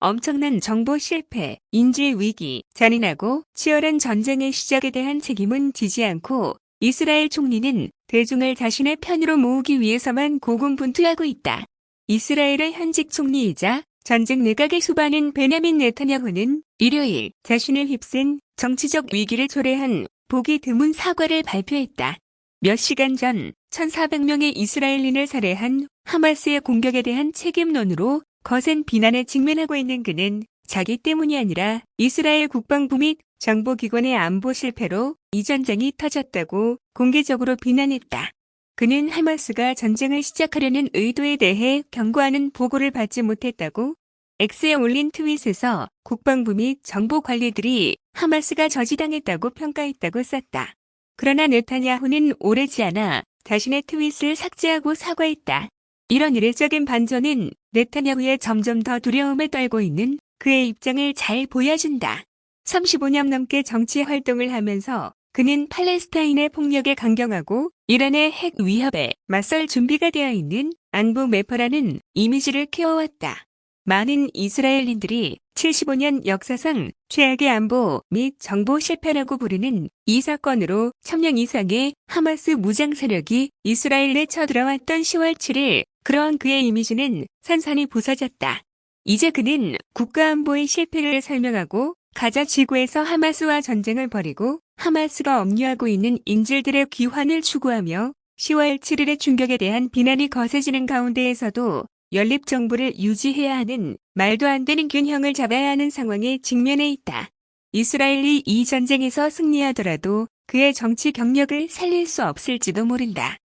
엄청난 정보 실패, 인질 위기, 잔인하고 치열한 전쟁의 시작에 대한 책임은 지지 않고 이스라엘 총리는 대중을 자신의 편으로 모으기 위해서만 고군분투하고 있다. 이스라엘의 현직 총리이자 전직 내각의 수반인 베냐민 네타냐후는 일요일 자신을 휩쓴 정치적 위기를 초래한 보기 드문 사과를 발표했다. 몇 시간 전 1,400명의 이스라엘인을 살해한 하마스의 공격에 대한 책임론으로 거센 비난에 직면하고 있는 그는 자기 때문이 아니라 이스라엘 국방부 및 정보기관의 안보 실패로 이 전쟁이 터졌다고 공개적으로 비난했다. 그는 하마스가 전쟁을 시작하려는 의도에 대해 경고하는 보고를 받지 못했다고 X에 올린 트윗에서 국방부 및 정보 관리들이 하마스가 저지당했다고 평가했다고 썼다. 그러나 네타냐후는 오래지 않아 자신의 트윗을 삭제하고 사과했다. 이런 이례적인 반전은 네타냐후의 점점 더 두려움에 떨고 있는 그의 입장을 잘 보여준다. 35년 넘게 정치 활동을 하면서 그는 팔레스타인의 폭력에 강경하고 이란의 핵 위협에 맞설 준비가 되어 있는 안보 매퍼라는 이미지를 키워왔다. 많은 이스라엘인들이 75년 역사상 최악의 안보 및 정보 실패라고 부르는 이 사건으로 1000명 이상의 하마스 무장 세력이 이스라엘에 쳐들어왔던 10월 7일 그러한 그의 이미지는 산산이 부서졌다. 이제 그는 국가안보의 실패를 설명하고 가자 지구에서 하마스와 전쟁을 벌이고 하마스가 업무하고 있는 인질들의 귀환을 추구하며 10월 7일의 충격에 대한 비난이 거세지는 가운데에서도 연립 정부를 유지해야 하는 말도 안 되는 균형을 잡아야 하는 상황에 직면해 있다. 이스라엘이 이 전쟁에서 승리하더라도 그의 정치 경력을 살릴 수 없을지도 모른다.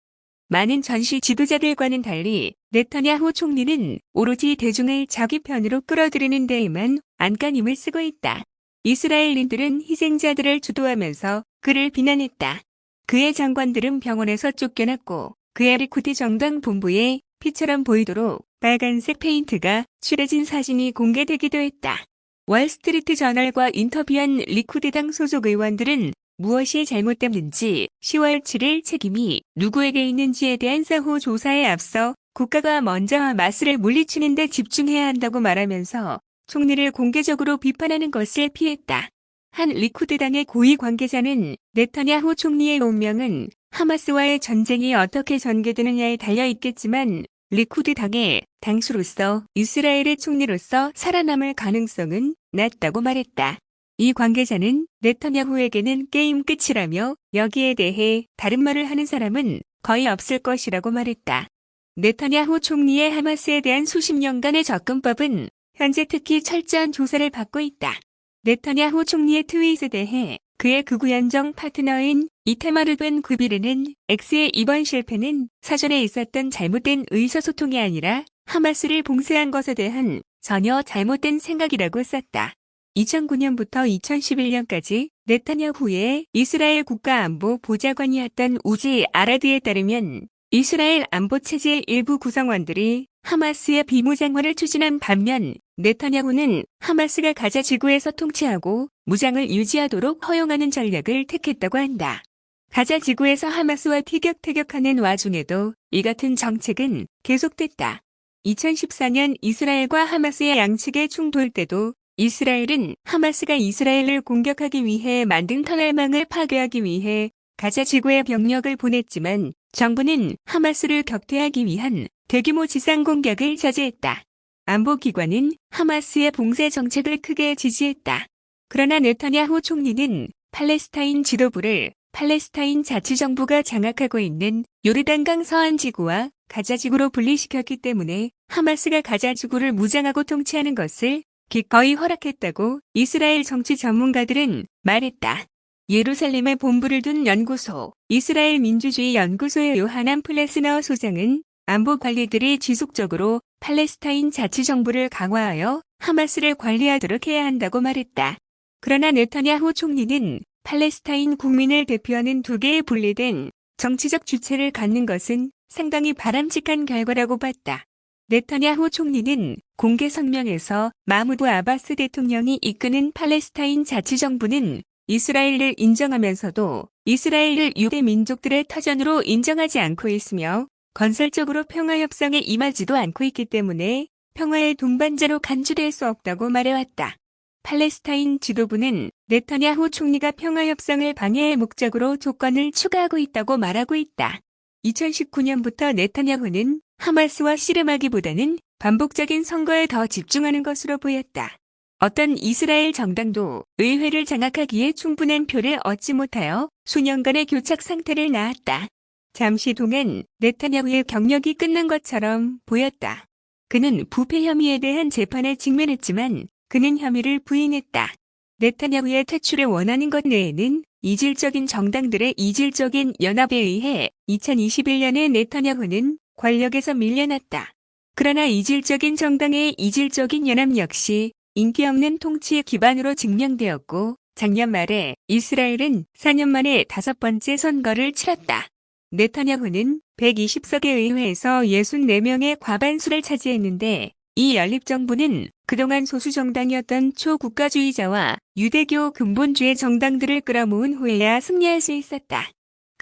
많은 전시 지도자들과는 달리 네타냐후 총리는 오로지 대중을 자기 편으로 끌어들이는 데에만 안간힘을 쓰고 있다. 이스라엘인들은 희생자들을 주도하면서 그를 비난했다. 그의 장관들은 병원에서 쫓겨났고 그의 리쿠드 정당 본부에 피처럼 보이도록 빨간색 페인트가 칠해진 사진이 공개되기도 했다. 월스트리트 저널과 인터뷰한 리쿠드당 소속 의원들은 무엇이 잘못됐는지 10월 7일 책임이 누구에게 있는지에 대한 사후 조사에 앞서 국가가 먼저 마스를 물리치는 데 집중해야 한다고 말하면서 총리를 공개적으로 비판하는 것을 피했다. 한 리쿠드당의 고위 관계자는 네타냐후 총리의 운명은 하마스와의 전쟁이 어떻게 전개되느냐에 달려 있겠지만 리쿠드 당의 당수로서 이스라엘의 총리로서 살아남을 가능성은 낮다고 말했다. 이 관계자는 네타냐후에게는 게임 끝이라며 여기에 대해 다른 말을 하는 사람은 거의 없을 것이라고 말했다. 네타냐후 총리의 하마스에 대한 수십 년간의 접근법은 현재 특히 철저한 조사를 받고 있다. 네타냐후 총리의 트윗에 대해 그의 극우연정 파트너인 이테마르 벤 구비르는 X의 이번 실패는 사전에 있었던 잘못된 의사소통이 아니라 하마스를 봉쇄한 것에 대한 전혀 잘못된 생각이라고 썼다. 2009년부터 2011년까지 네타냐후의 이스라엘 국가안보 보좌관이었던 우지 아라드에 따르면 이스라엘 안보체제의 일부 구성원들이 하마스의 비무장화를 추진한 반면 네타냐후는 하마스가 가자 지구에서 통치하고 무장을 유지하도록 허용하는 전략을 택했다고 한다. 가자 지구에서 하마스와 티격태격하는 와중에도 이 같은 정책은 계속됐다. 2014년 이스라엘과 하마스의 양측의 충돌 때도 이스라엘은 하마스가 이스라엘을 공격하기 위해 만든 터널망을 파괴하기 위해 가자 지구에 병력을 보냈지만 정부는 하마스를 격퇴하기 위한 대규모 지상 공격을 자제했다. 안보기관은 하마스의 봉쇄 정책을 크게 지지했다. 그러나 네타냐후 총리는 팔레스타인 지도부를 팔레스타인 자치정부가 장악하고 있는 요르단강 서안 지구와 가자 지구로 분리시켰기 때문에 하마스가 가자 지구를 무장하고 통치하는 것을 기꺼이 허락했다고 이스라엘 정치 전문가들은 말했다. 예루살렘에 본부를 둔 연구소, 이스라엘 민주주의 연구소의 요하난 플레스너 소장은 안보 관리들이 지속적으로 팔레스타인 자치정부를 강화하여 하마스를 관리하도록 해야 한다고 말했다. 그러나 네타냐후 총리는 팔레스타인 국민을 대표하는 두 개의 분리된 정치적 주체를 갖는 것은 상당히 바람직한 결과라고 봤다. 네타냐후 총리는 공개 성명에서 마무드 아바스 대통령이 이끄는 팔레스타인 자치정부는 이스라엘을 인정하면서도 이스라엘을 유대 민족들의 터전으로 인정하지 않고 있으며 건설적으로 평화 협상에 임하지도 않고 있기 때문에 평화의 동반자로 간주될 수 없다고 말해왔다. 팔레스타인 지도부는 네타냐후 총리가 평화 협상을 방해할 목적으로 조건을 추가하고 있다고 말하고 있다. 2019년부터 네타냐후는 하마스와 씨름하기보다는 반복적인 선거에 더 집중하는 것으로 보였다. 어떤 이스라엘 정당도 의회를 장악하기에 충분한 표를 얻지 못하여 수년간의 교착 상태를 낳았다. 잠시 동안 네타냐후의 경력이 끝난 것처럼 보였다. 그는 부패 혐의에 대한 재판에 직면했지만 그는 혐의를 부인했다. 네타냐후의 퇴출을 원하는 것 외에는 이질적인 정당들의 이질적인 연합에 의해 2021년에 네타냐후는 권력에서 밀려났다. 그러나 이질적인 정당의 이질적인 연합 역시 인기 없는 통치의 기반으로 증명되었고 작년 말에 이스라엘은 4년 만에 다섯 번째 선거를 치렀다. 네타냐후는 120석의 의회에서 64명의 과반수를 차지했는데 이 연립정부는 그동안 소수정당이었던 초국가주의자와 유대교 근본주의 정당들을 끌어모은 후에야 승리할 수 있었다.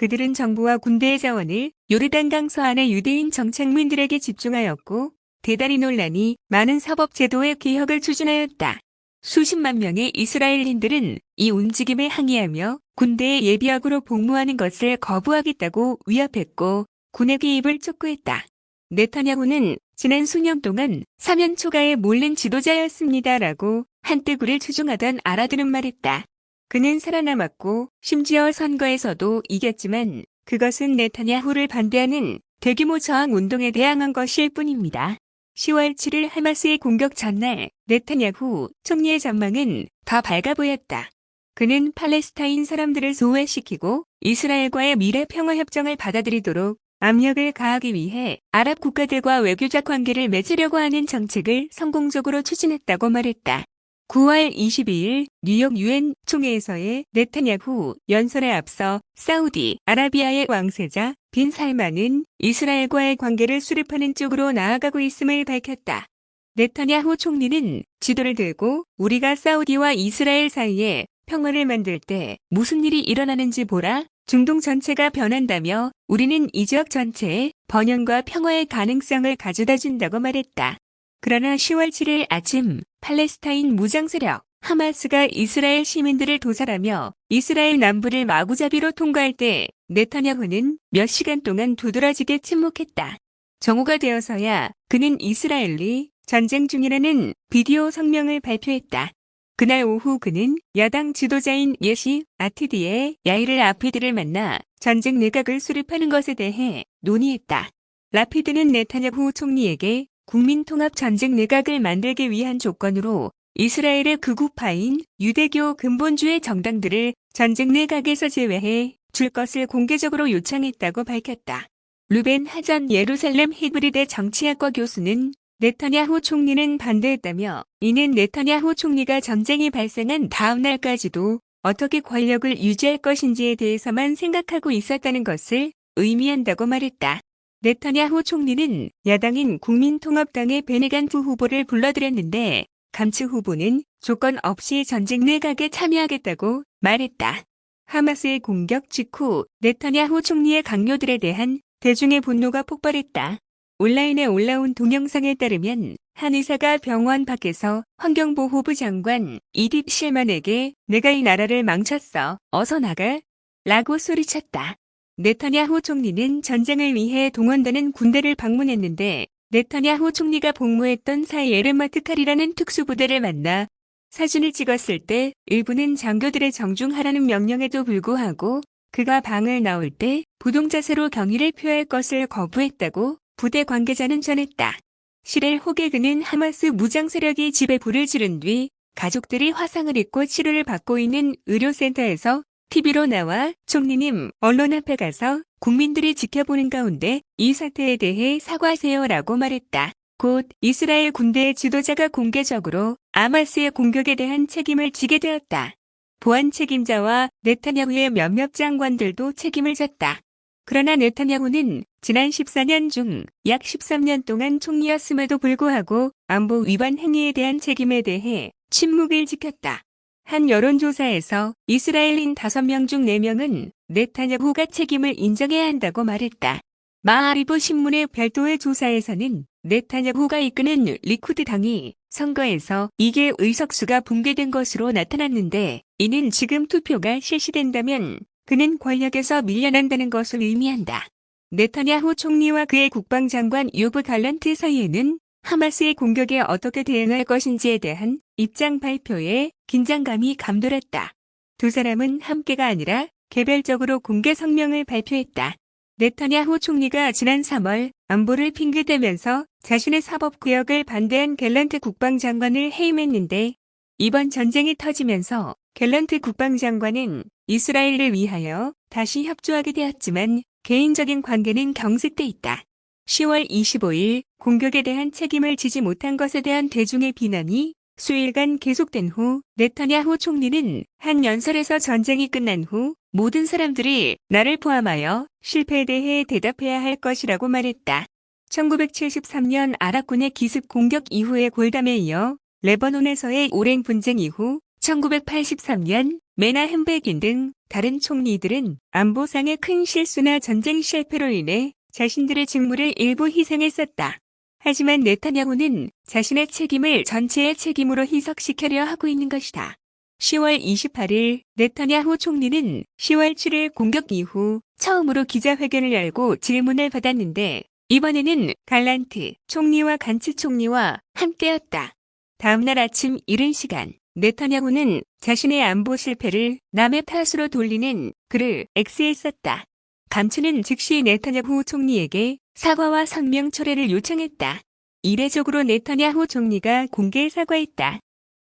그들은 정부와 군대의 자원을 요르단강 서안의 유대인 정착민들에게 집중하였고 대단히 논란이 많은 사법제도의 개혁을 추진하였다. 수십만 명의 이스라엘인들은 이 움직임에 항의하며 군대에 예비역으로 복무하는 것을 거부하겠다고 위협했고 군의 개입을 촉구했다. 네타냐후는 지난 수년 동안 사면 초가에 몰린 지도자였습니다라고 한때 그를 추종하던 아라드는 말했다. 그는 살아남았고 심지어 선거에서도 이겼지만 그것은 네타냐후를 반대하는 대규모 저항 운동에 대항한 것일 뿐입니다. 10월 7일 하마스의 공격 전날 네타냐후 총리의 전망은 더 밝아 보였다. 그는 팔레스타인 사람들을 소외시키고 이스라엘과의 미래 평화 협정을 받아들이도록 압력을 가하기 위해 아랍 국가들과 외교적 관계를 맺으려고 하는 정책을 성공적으로 추진했다고 말했다. 9월 22일 뉴욕 유엔 총회에서의 네타냐후 연설에 앞서 사우디 아라비아의 왕세자 빈 살만은 이스라엘과의 관계를 수립하는 쪽으로 나아가고 있음을 밝혔다. 네타냐후 총리는 지도를 들고 우리가 사우디와 이스라엘 사이에 평화를 만들 때 무슨 일이 일어나는지 보라. 중동 전체가 변한다며 우리는 이 지역 전체에 번영과 평화의 가능성을 가져다 준다고 말했다. 그러나 10월 7일 아침 팔레스타인 무장 세력 하마스가 이스라엘 시민들을 도살하며 이스라엘 남부를 마구잡이로 통과할 때 네타냐후는 몇 시간 동안 두드러지게 침묵했다. 정오가 되어서야 그는 이스라엘이 전쟁 중이라는 비디오 성명을 발표했다. 그날 오후 그는 야당 지도자인 예시 아티디의 야이를 라피드를 만나 전쟁 내각을 수립하는 것에 대해 논의했다. 라피드는 네타냐후 총리에게 국민통합 전쟁 내각을 만들기 위한 조건으로 이스라엘의 극우파인 유대교 근본주의 정당들을 전쟁 내각에서 제외해 줄 것을 공개적으로 요청했다고 밝혔다. 루벤 하전 예루살렘 히브리대 정치학과 교수는 네타냐후 총리는 반대했다며 이는 네타냐후 총리가 전쟁이 발생한 다음 날까지도 어떻게 권력을 유지할 것인지에 대해서만 생각하고 있었다는 것을 의미한다고 말했다. 네타냐후 총리는 야당인 국민통합당의 베네간트 후보를 불러들였는데 감츠 후보는 조건 없이 전쟁 내각에 참여하겠다고 말했다. 하마스의 공격 직후 네타냐후 총리의 강요들에 대한 대중의 분노가 폭발했다. 온라인에 올라온 동영상에 따르면 한 의사가 병원 밖에서 환경보호부 장관 이딥 실만에게 내가 이 나라를 망쳤어. 어서 나가. 라고 소리쳤다. 네타냐후 총리는 전쟁을 위해 동원되는 군대를 방문했는데 네타냐후 총리가 복무했던 사이 에르마트 칼이라는 특수부대를 만나 사진을 찍었을 때 일부는 장교들의 정중하라는 명령에도 불구하고 그가 방을 나올 때 부동자세로 경의를 표할 것을 거부했다고 부대 관계자는 전했다. 시렐 호게그는 하마스 무장 세력이 집에 불을 지른 뒤 가족들이 화상을 입고 치료를 받고 있는 의료센터에서 TV로 나와 총리님 언론 앞에 가서 국민들이 지켜보는 가운데 이 사태에 대해 사과하세요라고 말했다. 곧 이스라엘 군대의 지도자가 공개적으로 아마스의 공격에 대한 책임을 지게 되었다. 보안 책임자와 네타냐후의 몇몇 장관들도 책임을 졌다. 그러나 네타냐후는 지난 14년 중 약 13년 동안 총리였음에도 불구하고 안보 위반 행위에 대한 책임에 대해 침묵을 지켰다. 한 여론조사에서 이스라엘인 5명 중 4명은 네타냐후가 책임을 인정해야 한다고 말했다. 마하리브 신문의 별도의 조사에서는 네타냐후가 이끄는 리쿠드 당이 선거에서 이게 의석수가 붕괴된 것으로 나타났는데 이는 지금 투표가 실시된다면 그는 권력에서 밀려난다는 것을 의미한다. 네타냐후 총리와 그의 국방장관 요브 갈란트 사이에는 하마스의 공격에 어떻게 대응할 것인지에 대한 입장 발표에 긴장감이 감돌았다. 두 사람은 함께가 아니라 개별적으로 공개 성명을 발표했다. 네타냐후 총리가 지난 3월 안보를 핑계대면서 자신의 사법구역을 반대한 갤런트 국방장관을 해임했는데 이번 전쟁이 터지면서 갤런트 국방장관은 이스라엘을 위하여 다시 협조하게 되었지만 개인적인 관계는 경색돼 있다. 10월 25일 공격에 대한 책임을 지지 못한 것에 대한 대중의 비난이 수일간 계속된 후 네타냐후 총리는 한 연설에서 전쟁이 끝난 후 모든 사람들이 나를 포함하여 실패에 대해 대답해야 할 것이라고 말했다. 1973년 아랍군의 기습 공격 이후의 골담에 이어 레바논에서의 오랜 분쟁 이후 1983년 메나 햄베긴 등 다른 총리들은 안보상의 큰 실수나 전쟁 실패로 인해 자신들의 직무를 일부 희생했었다. 하지만 네타냐후는 자신의 책임을 전체의 책임으로 희석시키려 하고 있는 것이다. 10월 28일 네타냐후 총리는 10월 7일 공격 이후 처음으로 기자회견을 열고 질문을 받았는데 이번에는 갈란트 총리와 간츠 총리와 함께였다. 다음날 아침 이른 시간 네타냐후는 자신의 안보 실패를 남의 탓으로 돌리는 글을 X에 썼다. 감츠는 즉시 네타냐후 총리에게 사과와 성명 철회를 요청했다. 이례적으로 네타냐후 총리가 공개 사과했다.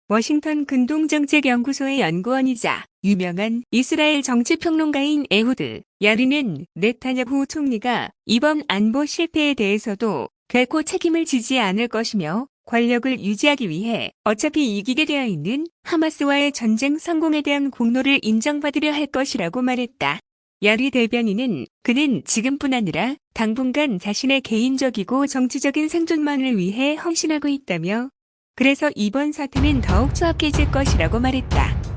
워싱턴 근동정책연구소의 연구원이자 유명한 이스라엘 정치평론가인 에후드 야리는 네타냐후 총리가 이번 안보 실패에 대해서도 결코 책임을 지지 않을 것이며 권력을 유지하기 위해 어차피 이기게 되어 있는 하마스와의 전쟁 성공에 대한 공로를 인정받으려 할 것이라고 말했다. 야리 대변인은 그는 지금뿐 아니라 당분간 자신의 개인적이고 정치적인 생존만을 위해 헌신하고 있다며 그래서 이번 사태는 더욱 추악해질 것이라고 말했다.